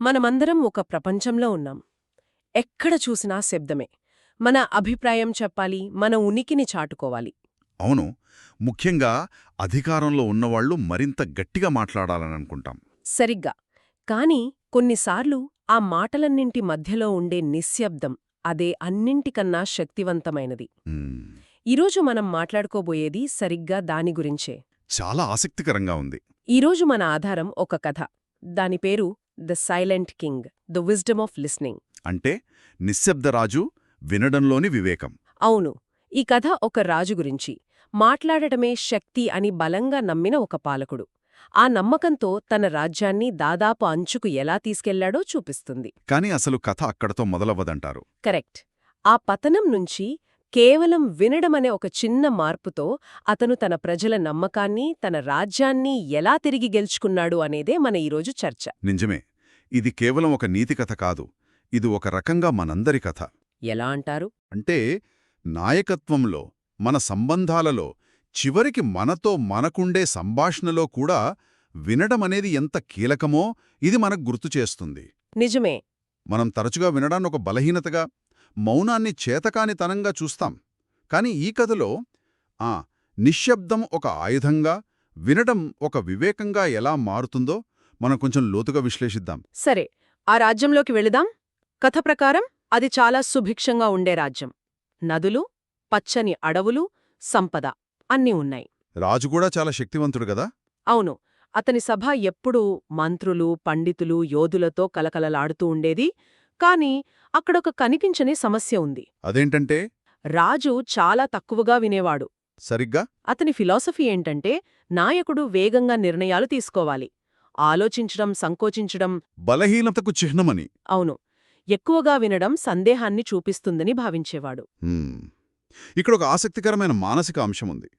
మనమందరం ఒక ప్రపంచంలో ఉన్నాం. ఎక్కడ చూసినా శబ్దమే. మన అభిప్రాయం చెప్పాలి మన ఉనికిని చాటుకోవాలి. అవును. ముఖ్యంగా అధికారంలో ఉన్నవాళ్ళు మరింత గట్టిగా మాట్లాడాలని అనుకుంటాం. సరిగ్గా. కాని కొన్నిసార్లు ఆ మాటలన్నింటి మధ్యలో ఉండే నిశ్శబ్దం అదే అన్నింటికన్నా శక్తివంతమైనది. ఈరోజు మనం మాట్లాడుకోబోయేది సరిగ్గా దాని గురించే. చాలా ఆసక్తికరంగా ఉంది. ఈరోజు మన ఆధారం ఒక కథ. దాని పేరు the silent king the wisdom of listening. అంటే నిశ్శబ్దరాజు వినడంలోని వివేకం. అవును ఈ కథ ఒక రాజు గురించి. మాట్లాడటమే శక్తి అని బలంగా నమ్మిన ఒక పాలకుడు. ఆ నమ్మకంతో తన రాజ్యాన్ని దాదాపు అంచుకు ఎలా తీసుకెళ్ళాడో చూపిస్తుంది. కాని అసలు కథ అక్కడతో మొదలవ్వదంటారు. కరెక్ట్. ఆ పతనం నుంచి కేవలం వినడమనే ఒక చిన్న మార్పుతో అతను తన ప్రజల నమ్మకాన్ని తన రాజ్యాన్ని ఎలా తిరిగి గెలుచుకున్నాడు అనేదే మన ఈరోజు చర్చ. నిజమే. ఇది కేవలం ఒక నీతి కథ కాదు ఇది ఒక రకంగా మనందరి కథ. ఎలా అంటారు? అంటే నాయకత్వంలో మన సంబంధాలలో చివరికి మనతో మనకుండే సంభాషణలో కూడా వినడమనేది ఎంత కీలకమో ఇది మనకు గుర్తు చేస్తుంది. నిజమే. మనం తరచుగా వినడాన్ని ఒక బలహీనతగా మౌనాన్ని చేతకానితనంగా చూస్తాం. కాని ఈ కథలో ఆ నిశ్శబ్దం ఒక ఆయుధంగా వినడం ఒక వివేకంగా ఎలా మారుతుందో మనం కొంచెం లోతుగా విశ్లేషిద్దాం. సరే ఆ రాజ్యంలోకి వెళుదాం. కథ ప్రకారం అది చాలా సుభిక్షంగా ఉండే రాజ్యం. నదులు పచ్చని అడవులు సంపద అన్నీ ఉన్నాయి. రాజు కూడా చాలా శక్తివంతుడు గదా అవును. అతని సభ ఎప్పుడూ మంత్రులు పండితులు యోధులతో కలకలలాడుతూ ఉండేది. కాని అక్కడొక కనిపించని సమస్య ఉంది. అదేంటంటే? రాజు చాలా తక్కువగా వినేవాడు. సరిగ్గా? అతని ఫిలాసఫీ ఏంటంటే నాయకుడు వేగంగా నిర్ణయాలు తీసుకోవాలి. ఆలోచించడం సంకోచించడం బలహీనతకు చిహ్నమని. అవును. ఎక్కువగా వినడం సందేహాన్ని చూపిస్తుందని భావించేవాడు. ఇక్కడ ఒక ఆసక్తికరమైన మానసిక అంశం ఉంది.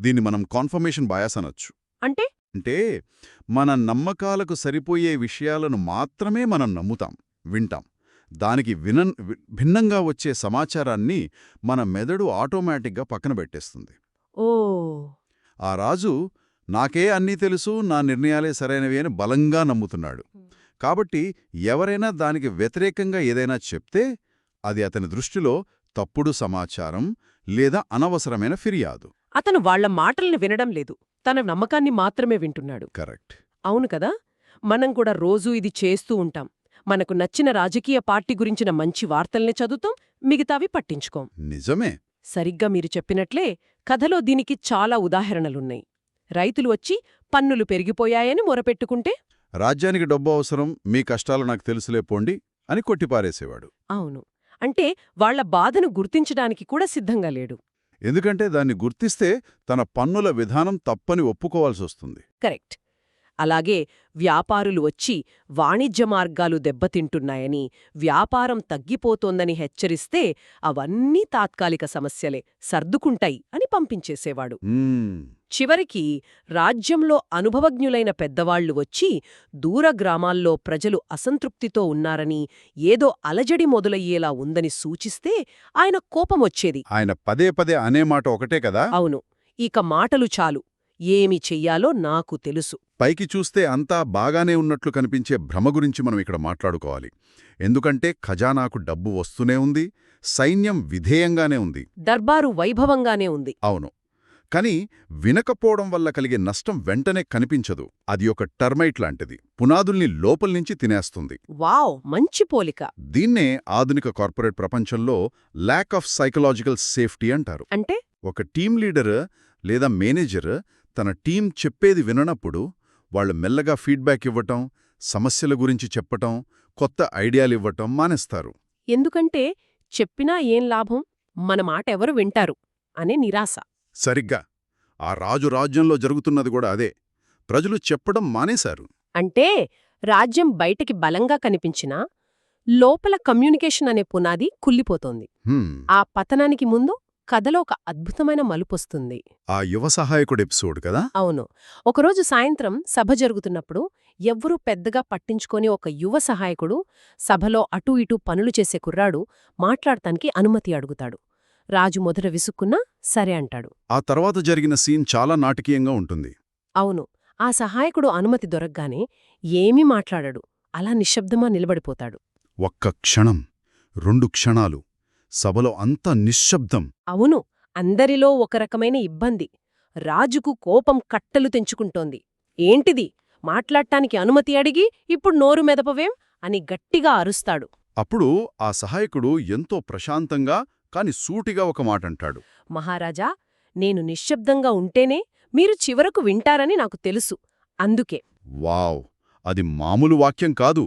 దీన్ని మనం కాన్ఫర్మేషన్ బయాస్ అనొచ్చు. అంటే? అంటే మన నమ్మకాలకు సరిపోయే విషయాలను మాత్రమే మనం నమ్ముతాం వింటాం. దానికి వినన్ వి- భిన్నంగా వచ్చే సమాచారాన్ని మన మెదడు ఆటోమేటిక్గా పక్కన పెట్టేస్తుంది. ఓ! ఆ రాజు నాకే అన్నీ తెలుసు నా నిర్ణయాలే సరైనవి అని బలంగా నమ్ముతున్నాడు. కాబట్టి ఎవరైనా దానికి వ్యతిరేకంగా ఏదైనా చెప్తే అది అతని దృష్టిలో తప్పుడు సమాచారం లేదా అనవసరమైన ఫిర్యాదు. అతను వాళ్ళ మాటల్ని వినడం లేదు. తన నమ్మకాన్ని మాత్రమే వింటున్నాడు. కరెక్ట్. అవును కదా? మనం కూడా రోజూ ఇది చేస్తూ ఉంటాం. మనకు నచ్చిన రాజకీయ పార్టీ గురించిన మంచి వార్తల్ని చదువుతాం మిగతావి పట్టించుకోం. నిజమే. సరిగ్గా మీరు చెప్పినట్లే కథలో దీనికి చాలా ఉదాహరణలున్నాయి. రైతులు వచ్చి పన్నులు పెరిగిపోయాయని మొరపెట్టుకుంటే? రాజ్యానికి డబ్బు అవసరం మీ కష్టాలు నాకు తెలుసులే పోండి అని కొట్టిపారేసేవాడు. అవును. అంటే వాళ్ళ బాధను గుర్తించడానికి కూడా సిద్ధంగా లేడు. ఎందుకంటే దాన్ని గుర్తిస్తే తన పన్నుల విధానం తప్పని ఒప్పుకోవాల్సొస్తుంది. కరెక్ట్. అలాగే వ్యాపారులు వచ్చి వాణిజ్య మార్గాలు దెబ్బతింటున్నాయని వ్యాపారం తగ్గిపోతోందని హెచ్చరిస్తే అవన్నీ తాత్కాలిక సమస్యలే సర్దుకుంటాయి అని పంపించేసేవాడు. చివరికి రాజ్యంలో అనుభవజ్ఞులైన పెద్దవాళ్ళు వచ్చి దూర గ్రామాల్లో ప్రజలు అసంతృప్తితో ఉన్నారని ఏదో అలజడి మొదలయ్యేలా ఉందని సూచిస్తే ఆయన కోపమొచ్చేది. ఆయన పదే పదే అనే మాట ఒకటే కదా? అవును. ఇక మాటలు చాలు. ఏమి చెయ్యాలో నాకు తెలుసు. పైకి చూస్తే అంతా బాగానే ఉన్నట్లు కనిపించే భ్రమ గురించి మనం ఇక్కడ మాట్లాడుకోవాలి. ఎందుకంటే ఖజానాకు డబ్బు వస్తూనే ఉంది సైన్యం విధేయంగానే ఉంది. దర్బారు వైభవంగానే ఉంది. అవును. కాని వినకపోవడం వల్ల కలిగే నష్టం వెంటనే కనిపించదు. అది ఒక టర్మైట్ లాంటిది. పునాదుల్ని లోపల్నించి తినేస్తుంది. వావ్! మంచి పోలిక. దీన్నే ఆధునిక కార్పొరేట్ ప్రపంచంలో ల్యాక్ ఆఫ్ సైకలాజికల్ సేఫ్టీ అంటారు. అంటే? ఒక టీం లీడర్ లేదా మేనేజర్ తన టీం చెప్పేది విననప్పుడు వాళ్ళు మెల్లగా ఫీడ్బ్యాక్ ఇవ్వటం సమస్యల గురించి చెప్పటం కొత్త ఐడియాలు ఇవ్వటం మానేస్తారు. ఎందుకంటే చెప్పినా ఏం లాభం? మన మాట ఎవరు వింటారు? అనే నిరాశ. సరిగ్గా. ఆ రాజు రాజ్యంలో జరుగుతున్నది కూడా అదే. ప్రజలు చెప్పడం మానేశారు. అంటే రాజ్యం బయటికి బలంగా కనిపించినా లోపల కమ్యూనికేషన్ అనే పునాది కుల్లిపోతోంది ఆ పతనానికి ముందు కథలో ఒక అద్భుతమైన మలుపొస్తుంది. ఆ యువ సహాయకుడు ఎపిసోడ్ కదా? అవును. ఒకరోజు సాయంత్రం సభ జరుగుతున్నప్పుడు ఎవ్వరూ పెద్దగా పట్టించుకోని ఒక యువ సహాయకుడు సభలో అటూ ఇటూ పనులు చేసే కుర్రాడు మాట్లాడటానికి అనుమతి అడుగుతాడు. రాజు మొదట విసుక్కున్నా సరే అంటాడు. ఆ తర్వాత జరిగిన సీన్ చాలా నాటకీయంగా ఉంటుంది. అవును. ఆ సహాయకుడు అనుమతి దొరగ్గానే ఏమీ మాట్లాడడు. అలా నిశ్శబ్దమా నిలబడిపోతాడు. ఒక్క క్షణం. రెండు క్షణాలు. సభలో అంతా నిశ్శబ్దం. అవును అందరిలో ఒక రకమైన ఇబ్బంది. రాజుకు కోపం కట్టలు తెంచుకుంటోంది. ఏంటిది? మాట్లాడటానికి అనుమతి అడిగి ఇప్పుడు నోరు మెదపవేం? అని గట్టిగా అరుస్తాడు. అప్పుడు ఆ సహాయకుడు ఎంతో ప్రశాంతంగా కాని సూటిగా ఒక మాటంటాడు. మహారాజా నేను నిశ్శబ్దంగా ఉంటేనే మీరు చివరకు వింటారని నాకు తెలుసు. అందుకే. వావ్! అది మామూలు వాక్యం కాదు.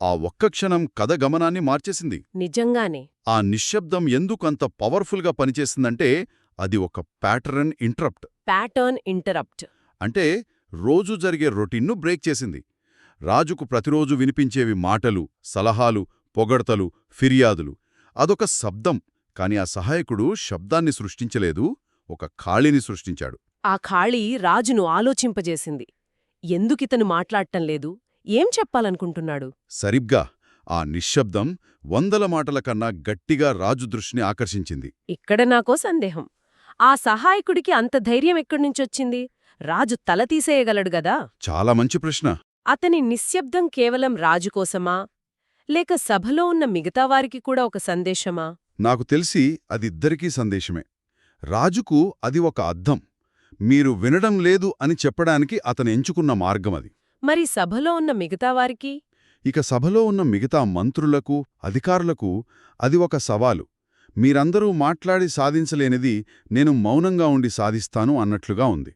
ఆ ఒక్క క్షణం కథ గమనాన్ని మార్చేసింది. నిజంగానే. ఆ నిశ్శబ్దం ఎందుకంత పవర్ఫుల్గా పనిచేసిందంటే అది ఒక ప్యాటర్న్ ఇంటరప్ట్. Pattern interrupt. అంటే రోజు జరిగే రొటీన్ను బ్రేక్ చేసింది. రాజుకు ప్రతిరోజు వినిపించేవి మాటలు సలహాలు పొగడ్తలు ఫిర్యాదులు. అదొక శబ్దం కాని ఆ సహాయకుడు శబ్దాన్ని సృష్టించలేదు ఒక ఖాళీని సృష్టించాడు. ఆ ఖాళీ రాజును ఆలోచింపజేసింది. ఎందుకితను మాట్లాడటం లేదు? ఏం చెప్పాలనుకుంటున్నాడు? సరిగ్గా. ఆ నిశ్శబ్దం వందల మాటల కన్నా గట్టిగా రాజు దృష్టిని ఆకర్షించింది. ఇక్కడ నాకో సందేహం. ఆ సహాయకుడికి అంత ధైర్యం ఎక్కడ్నుంచొచ్చింది రాజు తల తీసేయగలడు గదా? చాలా మంచి ప్రశ్న. అతని నిశ్శబ్దం కేవలం రాజు కోసమా? లేక సభలో ఉన్న మిగతావారికి కూడా ఒక సందేశమా? నాకు తెలిసి అది ఇద్దరికీ సందేశమే. రాజుకు అది ఒక అద్దం. మీరు వినడం లేదు అని చెప్పడానికి అతను ఎంచుకున్న మార్గమది మరి సభలో ఉన్న మిగతావారికి ఇక సభలో ఉన్న మిగతా మంత్రులకు అధికారులకు అది ఒక సవాలు. మీరందరూ మాట్లాడి సాధించలేనిది నేను మౌనంగా ఉండి సాధిస్తాను అన్నట్లుగా ఉంది.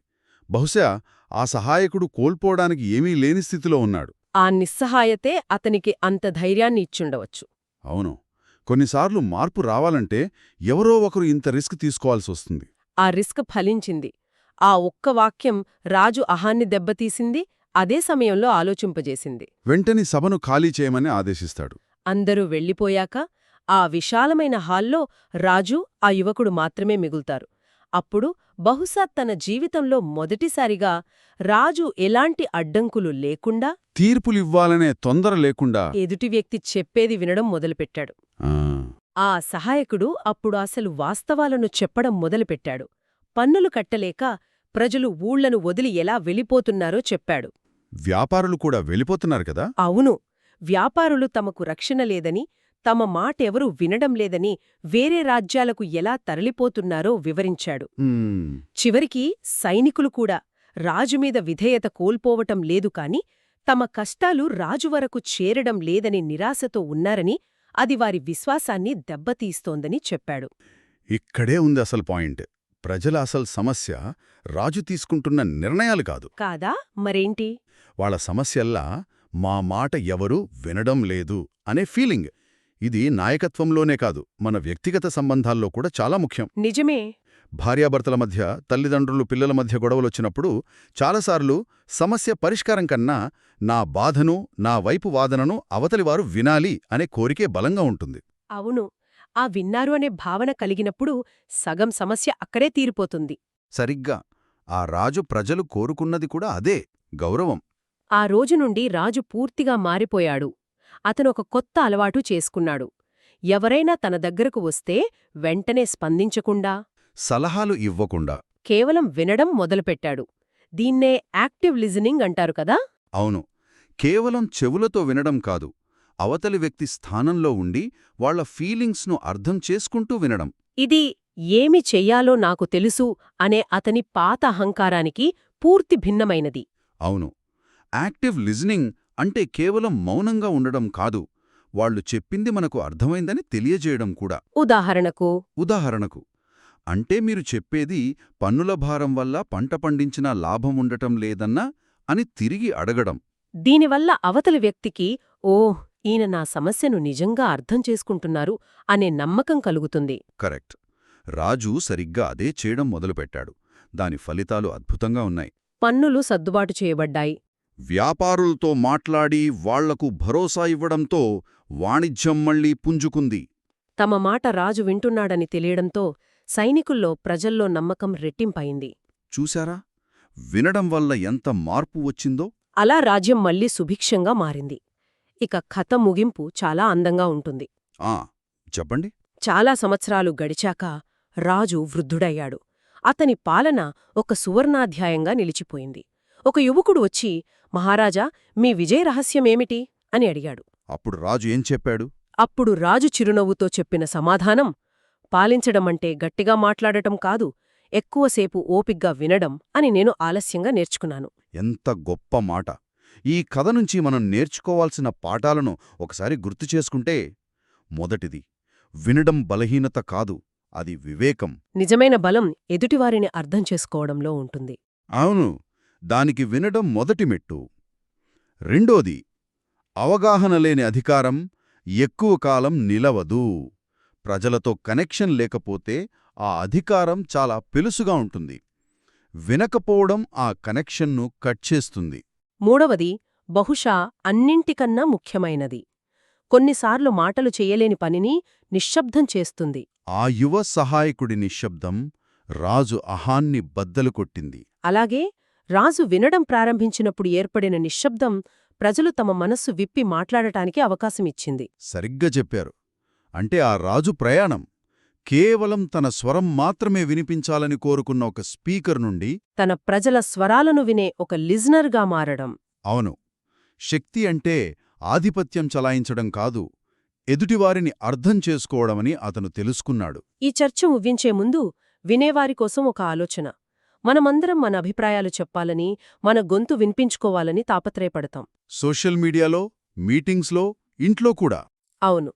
బహుశా ఆ సహాయకుడు కోల్పోవడానికి ఏమీ లేని స్థితిలో ఉన్నాడు. ఆ నిస్సహాయతే అతనికి అంత ధైర్యాన్ని ఇచ్చుండవచ్చు. అవును. కొన్నిసార్లు మార్పు రావాలంటే ఎవరో ఒకరు ఇంత రిస్క్ తీసుకోవాల్సి వస్తుంది. ఆ రిస్క్ ఫలించింది. ఆ ఒక్క వాక్యం రాజు అహాన్ని దెబ్బతీసింది అదే సమయంలో ఆలోచింపజేసింది. వెంటనే సభను ఖాళీ చేయమని ఆదేశిస్తాడు. అందరూ వెళ్ళిపోయాక ఆ విశాలమైన హాల్లో రాజు ఆ యువకుడు మాత్రమే మిగులుతారు. అప్పుడు బహుశా తన జీవితంలో మొదటిసారిగా రాజు ఎలాంటి అడ్డంకులు లేకుండా తీర్పులివ్వాలనే తొందర లేకుండా ఎదుటి వ్యక్తి చెప్పేది వినడం మొదలుపెట్టాడు. ఆ, ఆ సహాయకుడు అప్పుడు అసలు వాస్తవాలను చెప్పడం మొదలుపెట్టాడు. పన్నులు కట్టలేక ప్రజలు ఊళ్ళను వదిలి ఎలా వెళ్ళిపోతున్నారో చెప్పాడు. వ్యాపారులు కూడా వెళ్ళిపోతున్నారు కదా? అవును. వ్యాపారులు తమకు రక్షణ లేదని తమ మాటెవరూ వినడం లేదని వేరే రాజ్యాలకు ఎలా తరలిపోతున్నారో వివరించాడు. చివరికి సైనికులు కూడా రాజుమీద విధేయత కోల్పోవటం లేదు కాని తమ కష్టాలు రాజు వరకు చేరడం లేదని నిరాశతో ఉన్నారని అది వారి విశ్వాసాన్ని దెబ్బతీస్తోందని చెప్పాడు. ఇక్కడే ఉంది అసలు పాయింట్. ప్రజల అసలు సమస్య రాజు తీసుకుంటున్న నిర్ణయాలు కాదు. కాదా? మరేంటి? వాళ్ళ సమస్యల్లా మా మాట ఎవరూ వినడం లేదు అనే ఫీలింగ్. ఇది నాయకత్వంలోనే కాదు మన వ్యక్తిగత సంబంధాల్లో కూడా చాలా ముఖ్యం. నిజమే. భార్యాభర్తల మధ్య తల్లిదండ్రులు పిల్లల మధ్య గొడవలొచ్చినప్పుడు చాలాసార్లు సమస్య పరిష్కారం కన్నా నా బాధను నా వైపు వాదనను అవతలివారు వినాలి అనే కోరికే బలంగా ఉంటుంది. అవును. ఆ విన్నారు అనే భావన కలిగినప్పుడు సగం సమస్య అక్కడే తీరిపోతుంది. సరిగ్గా. ఆ రాజు ప్రజలు కోరుకున్నది కూడా అదే గౌరవం. ఆ రోజు నుండి రాజు పూర్తిగా మారిపోయాడు. అతనొక కొత్త అలవాటు చేసుకున్నాడు. ఎవరైనా తన దగ్గరకు వస్తే వెంటనే స్పందించకుండా సలహాలు ఇవ్వకుండా. కేవలం వినడం మొదలుపెట్టాడు. దీన్నే యాక్టివ్ లిజనింగ్ అంటారు కదా? అవును. కేవలం చెవులతో వినడం కాదు. అవతలి వ్యక్తి స్థానంలో ఉండి వాళ్ళ ఫీలింగ్స్ను అర్థం చేసుకుంటూ వినడం. ఇది ఏమి చెయ్యాలో నాకు తెలుసు అనే అతని పాత అహంకారానికి పూర్తి భిన్నమైనది. అవును. యాక్టివ్ లిజనింగ్ అంటే కేవలం మౌనంగా ఉండడం కాదు వాళ్ళు చెప్పింది మనకు అర్థమైందని తెలియజేయడం కూడా. ఉదాహరణకు ఉదాహరణకు అంటే మీరు చెప్పేది పన్నుల భారం వల్ల పంట పండించినా లాభం ఉండటం లేదన్నా అని తిరిగి అడగడం. దీనివల్ల అవతలి వ్యక్తికి ఓ ఈయన నా సమస్యను నిజంగా అర్థం చేసుకుంటున్నారు అనే నమ్మకం కలుగుతుంది. కరెక్ట్. రాజు సరిగ్గా అదే చేయడం మొదలుపెట్టాడు. దాని ఫలితాలు అద్భుతంగా ఉన్నాయి. పన్నులు సర్దుబాటు చేయబడ్డాయి. వ్యాపారులతో మాట్లాడి వాళ్ళకు భరోసా ఇవ్వడంతో వాణిజ్యం మళ్ళీ పుంజుకుంది. తమ మాట రాజు వింటున్నాడని తెలియడంతో సైనికుల్లో ప్రజల్లో నమ్మకం రెట్టింపయింది. చూశారా? వినడం వల్ల ఎంత మార్పు వచ్చిందో? అలా రాజ్యం మళ్ళీ సుభిక్షంగా మారింది. ఇక కథ ముగింపు చాలా అందంగా ఉంటుంది. ఆ చెప్పండి. చాలా సంవత్సరాలు గడిచాక రాజు వృద్ధుడయ్యాడు. అతని పాలన ఒక సువర్ణాధ్యాయంగా నిలిచిపోయింది. ఒక యువకుడు వచ్చి మహారాజా మీ విజయ రహస్యమేమిటి అని అడిగాడు. అప్పుడు రాజు ఏం చెప్పాడు? అప్పుడు రాజు చిరునవ్వుతో చెప్పిన సమాధానం పాలించడమంటే గట్టిగా మాట్లాడటం కాదు ఎక్కువసేపు ఓపిగ్గా వినడం అని నేను ఆలస్యంగా నేర్చుకున్నాను. ఎంత గొప్ప మాట. ఈ కథ నుంచి మనం నేర్చుకోవాల్సిన పాఠాలను ఒకసారి గుర్తు చేసుకుంటే మొదటిది వినడం బలహీనత కాదు అది వివేకం. నిజమైన బలం ఎదుటివారిని అర్థం చేసుకోవడంలో ఉంటుంది. అవును దానికి వినడం మొదటి మెట్టు. రెండోది అవగాహన లేని అధికారం ఎక్కువ కాలం నిలవదు. ప్రజలతో కనెక్షన్ లేకపోతే ఆ అధికారం చాలా పెలుసుగా ఉంటుంది. వినకపోవడం ఆ కనెక్షన్ను కట్ చేస్తుంది. మూడవది బహుశా అన్నింటికన్నా ముఖ్యమైనది. కొన్నిసార్లు మాటలు చెయ్యలేని పనిని నిశ్శబ్దం చేస్తుంది. ఆ యువ సహాయకుడి నిశ్శబ్దం రాజు అహాన్ని బద్దలు కొట్టింది. అలాగే రాజు వినడం ప్రారంభించినప్పుడు ఏర్పడిన నిశ్శబ్దం ప్రజలు తమ మనస్సు విప్పి మాట్లాడటానికి అవకాశమిచ్చింది సరిగ్గా చెప్పారు. అంటే ఆ రాజు ప్రయాణం. కేవలం తన స్వరం మాత్రమే వినిపించాలని కోరుకున్న ఒక స్పీకర్ నుండి తన ప్రజల స్వరాలను వినే ఒక లిజనర్గా మారడం. అవును. శక్తి అంటే ఆధిపత్యం చలాయించడం కాదు ఎదుటివారిని అర్థం చేసుకోవడమని అతను తెలుసుకున్నాడు. ఈ చర్చ మువ్వించే ముందు వినేవారి కోసం ఒక ఆలోచన. మనమందరం మన అభిప్రాయాలు చెప్పాలని మన గొంతు వినిపించుకోవాలని తాపత్రయపడతాం. సోషల్ మీడియాలో మీటింగ్స్లో ఇంట్లో కూడా. అవును.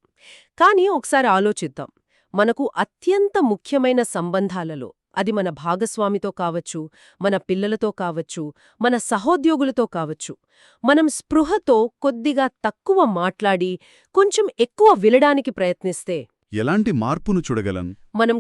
కానీ ఒకసారి ఆలోచిద్దాం. మనకు అత్యంత ముఖ్యమైన సంబంధాలలో అది మన భాగస్వామితో కావచ్చు మన పిల్లలతో కావచ్చు మన సహోద్యోగులతో కావచ్చు. మనం స్పృహతో కొద్దిగా తక్కువ మాట్లాడి కొంచెం ఎక్కువ వినడానికి ప్రయత్నిస్తే ఎలాంటి మార్పును చూడగలం? మనం